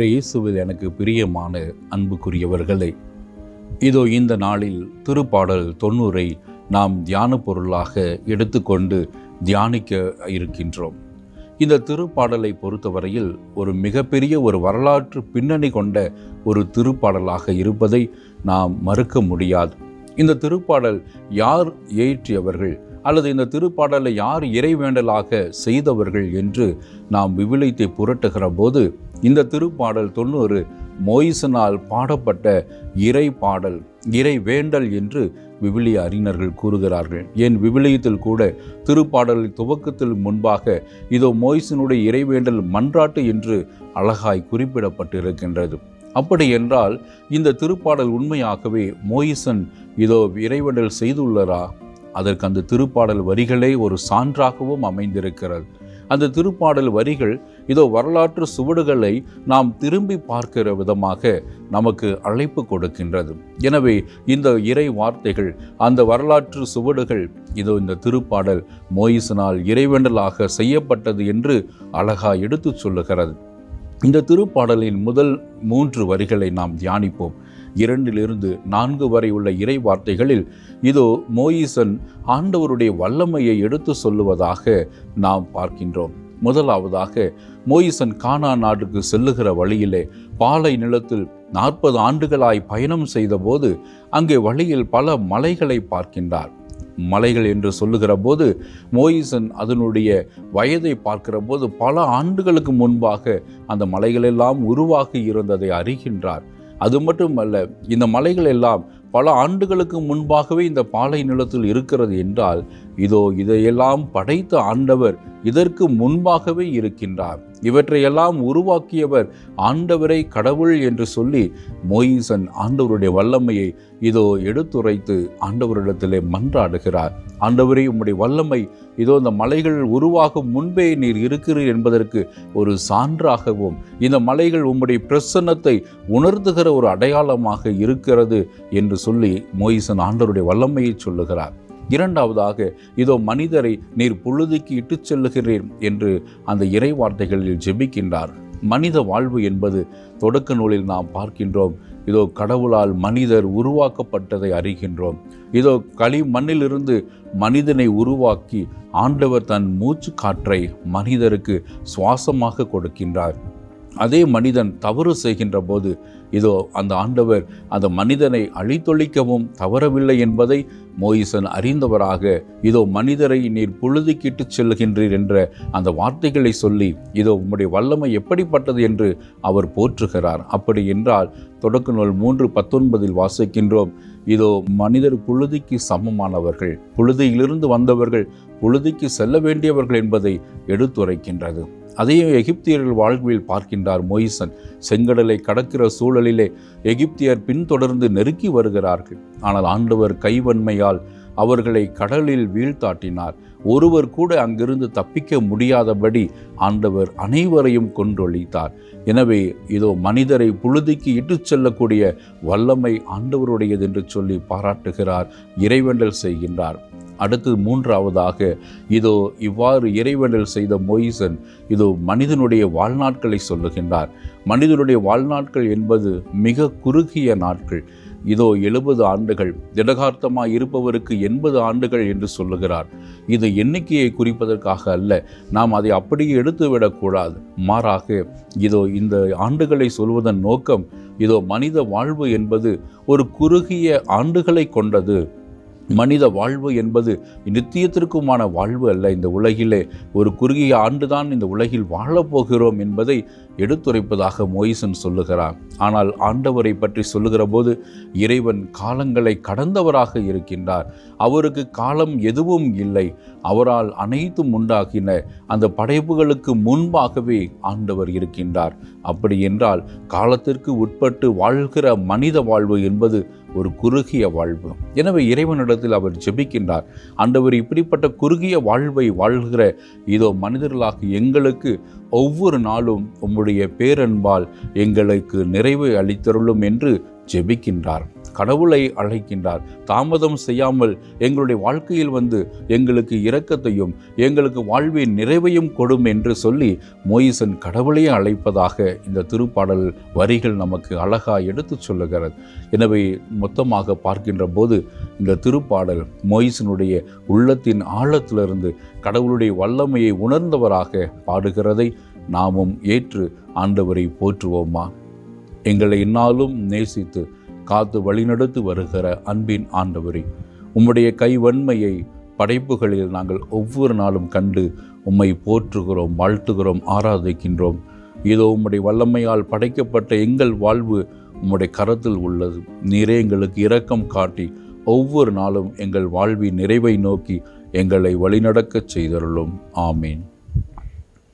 இயேசுவில் எனக்கு பிரியமான அன்புக்குரியவர்களே இதோ இந்த நாளில் திருப்பாடல் தொண்ணூறை நாம் தியான பொருளாக எடுத்துக்கொண்டு தியானிக்க இருக்கின்றோம். இந்த திருப்பாடலை பொறுத்தவரையில் ஒரு மிகப்பெரிய ஒரு வரலாற்று பின்னணி கொண்ட ஒரு திருப்பாடலாக இருப்பதை நாம் மறுக்க முடியாது. இந்த திருப்பாடல் யார் இயற்றியவர்கள் அல்லது இந்த திருப்பாடலை யார் இறைவேண்டலாக செய்தவர்கள் என்று நாம் விவிலியத்தை புரட்டுகிற போது இந்த திருப்பாடல் தொண்ணூறு மோயிசனால் பாடப்பட்ட இறை பாடல் இறை வேண்டல் என்று விவிலிய அறிஞர்கள் கூறுகிறார்கள். ஏன் விவிலியத்தில் கூட திருப்பாடல் துவக்கத்தில் முன்பாக இதோ மோயிசனுடைய இறைவேண்டல் மன்றாட்டு என்று அழகாய் குறிப்பிடப்பட்டிருக்கின்றது. அப்படி என்றால் இந்த திருப்பாடல் உண்மையாகவே மோயிசன் இதோ இறைவேண்டல் செய்துள்ளரா அதற்கு அந்த திருப்பாடல் வரிகளே ஒரு சான்றாகவும் அமைந்திருக்கிறது. அந்த திருப்பாடல் வரிகள் இதோ வரலாற்று சுவடுகளை நாம் திரும்பி பார்க்கிற விதமாக நமக்கு அழைப்பு கொடுக்கின்றது. எனவே இந்த இறை வார்த்தைகள் அந்த வரலாற்று சுவடுகள் இதோ இந்த திருப்பாடல் மோயிசனால் இறைவேண்டலாக செய்யப்பட்டது என்று அழகா எடுத்துச் சொல்லுகிறது. இந்த திருப்பாடலின் முதல் மூன்று வரிகளை நாம் தியானிப்போம். இரண்டிலிருந்து நான்கு வரை உள்ள இறை வார்த்தைகளில் இதோ மோயிசன் ஆண்டவருடைய வல்லமையை எடுத்து சொல்லுவதாக நாம் பார்க்கின்றோம். முதலாவதாக மோயிசன் கானா நாட்டுக்கு செல்லுகிற வழியிலே பாலை நிலத்தில் நாற்பது ஆண்டுகளாய் பயணம் செய்தபோது அங்கே வழியில் பல மலைகளை பார்க்கின்றார். மலைகள் என்று சொல்லுகிற போது மோயிசன் அதனுடைய வயதை பார்க்கிற போது பல ஆண்டுகளுக்கு முன்பாக அந்த மலைகளெல்லாம் உருவாகி இருந்ததை அறிகின்றார். அது மட்டுமல்ல இந்த மலைகள் எல்லாம் பல ஆண்டுகளுக்கு முன்பாகவே இந்த பாலை நிலத்தில் இருக்கிறது என்றால் இதோ இதையெல்லாம் படைத்த ஆண்டவர் இதற்கு முன்பாகவே இருக்கின்றார். இவற்றையெல்லாம் உருவாக்கியவர் ஆண்டவரை கடவுள் என்று சொல்லி மோயிசன் ஆண்டவருடைய வல்லமையை இதோ எடுத்துரைத்து ஆண்டவரிடத்திலே மன்றாடுகிறார். ஆண்டவரே உம்முடைய வல்லமை இதோ இந்த மலைகள் உருவாகும் முன்பே நீர் இருக்கிறீர் என்பதற்கு ஒரு சான்றாகவும் இந்த மலைகள் உம்முடைய பிரசன்னத்தை உணர்த்துகிற ஒரு அடையாளமாக இருக்கிறது என்று சொல்லி மோயிசன் ஆண்டவருடைய வல்லமையை சொல்லுகிறார். இரண்டாவதாக இதோ மனிதரை நீர் பொழுதுக்கு இட்டுச் செல்லுகிறீர் என்று அந்த இறை வார்த்தைகளில் ஜெபிக்கின்றார். மனித வாழ்வு என்பது தொடக்க நூலில் நாம் பார்க்கின்றோம். இதோ கடவுளால் மனிதர் உருவாக்கப்பட்டதை அறிகின்றோம். இதோ களி மண்ணிலிருந்து மனிதனை உருவாக்கி ஆண்டவர் தன் மூச்சு காற்றை மனிதருக்கு சுவாசமாக கொடுக்கின்றார். அதே மனிதன் தவறு செய்கின்ற போது இதோ அந்த ஆண்டவர் அந்த மனிதனை அழித்தொழிக்கவும் தவறவில்லை என்பதை மோயிசன் அறிந்தவராக இதோ மனிதரை நீர் புழுதிக்கிட்டு செல்கின்றீர் என்ற அந்த வார்த்தைகளை சொல்லி இதோ உம்முடைய வல்லமை எப்படிப்பட்டது என்று அவர் போற்றுகிறார். அப்படி என்றால் தொடக்க நூல் மூன்று பத்தொன்பதில் வாசிக்கின்றோம் இதோ மனிதர் புழுதிக்கு சமமானவர்கள் புழுதியிலிருந்து வந்தவர்கள் புழுதிக்கு செல்ல வேண்டியவர்கள் என்பதை எடுத்துரைக்கின்றது. அதையும் எகிப்தியர்கள் வாழ்வில் பார்க்கின்றார் மொய்சன். செங்கடலை கடக்கிற சூழலிலே எகிப்தியர் பின்தொடர்ந்து நெருக்கி வருகிறார்கள். ஆனால் ஆண்டவர் கைவன்மையால் அவர்களை கடலில் வீழ்த்தாட்டினார். ஒருவர் கூட அங்கிருந்து தப்பிக்க முடியாதபடி ஆண்டவர் அனைவரையும் கொன்றொழித்தார். எனவே இதோ மனிதரை புழுதிக்கு இட்டுச் செல்லக்கூடிய வல்லமை ஆண்டவருடையது என்று சொல்லி பாராட்டுகிறார் இறைவேண்டல் செய்கின்றார். அடுத்து மூன்றாவதாக இதோ இவ்வாறு இறைவனில் செய்த மொய்சன் இதோ மனிதனுடைய வாழ்நாட்களை சொல்லுகின்றார். மனிதனுடைய வாழ்நாட்கள் என்பது மிக குறுகிய நாட்கள். இதோ எழுபது ஆண்டுகள் திடகார்த்தமாக இருப்பவருக்கு எண்பது ஆண்டுகள் என்று சொல்லுகிறார். இது எண்ணிக்கையை குறிப்பதற்காக அல்ல நாம் அதை அப்படியே எடுத்துவிடக்கூடாது மாறாக இதோ இந்த ஆண்டுகளை சொல்வதன் நோக்கம் இதோ மனித வாழ்வு என்பது ஒரு குறுகிய ஆண்டுகளை கொண்டது. மனித வாழ்வு என்பது நித்தியத்திற்குமான வாழ்வு அல்ல. இந்த உலகிலே ஒரு குறுகிய ஆண்டுதான் இந்த உலகில் வாழப்போகிறோம் என்பதை எடுத்துரைப்பதாக மோயிசன் சொல்லுகிறார். ஆனால் ஆண்டவரை பற்றி சொல்லுகிற போது இறைவன் காலங்களை கடந்தவராக இருக்கின்றார். அவருக்கு காலம் எதுவும் இல்லை. அவரால் அனைத்தும் உண்டாகின அந்த படைப்புகளுக்கு முன்பாகவே ஆண்டவர் இருக்கின்றார். அப்படி என்றால் காலத்திற்கு உட்பட்டு வாழ்கிற மனித வாழ்வு என்பது ஒரு குறுகிய வாழ்வு. எனவே இறைவனிடத்தில் அவர் ஜெபிக்கின்றார். ஆண்டவர் இப்படிப்பட்ட குறுகிய வாழ்வை வாழ்கிற இதோ மனிதர்களாக எங்களுக்கு ஒவ்வொரு நாளும் உம்முடைய பேரன்பால் எங்களுக்கு நிறைவை அளித்தருளும் என்று ஜெபிக்கின்றார். கடவுளை அழைக்கின்றார். தாமதம் செய்யாமல் எங்களுடைய வாழ்க்கையில் வந்து எங்களுக்கு இரக்கத்தையும் எங்களுக்கு வாழ்வின் நிறைவையும் கொடும் என்று சொல்லி மோயிசன் கடவுளையே அழைப்பதாக இந்த திருப்பாடல் வரிகள் நமக்கு அழகாக எடுத்து சொல்லுகிறது. எனவே மொத்தமாக பார்க்கின்ற போது இந்த திருப்பாடல் மொய்சனுடைய உள்ளத்தின் ஆழத்திலிருந்து கடவுளுடைய வல்லமையை உணர்ந்தவராக பாடுகிறதை நாமும் ஏற்று ஆண்டவரை போற்றுவோமா? எங்களை இந்நாளும் நேசித்து காத்து வழிநடத்து வருகிற அன்பின் ஆண்டவரே உம்முடைய கைவன்மையை படைப்புகளில் நாங்கள் ஒவ்வொரு நாளும் கண்டு உம்மை போற்றுகிறோம் வாழ்த்துகிறோம் ஆராதிக்கின்றோம். இதோ உம்முடைய வல்லமையால் படைக்கப்பட்ட எங்கள் வாழ்வு உம்முடைய கரத்தில் உள்ளது. நீரே எங்களுக்கு இரக்கம் காட்டி ஒவ்வொரு நாளும் எங்கள் வாழ்வின் நிறைவை நோக்கி எங்களை வழிநடக்கச் செய்தருளும். ஆமீன்.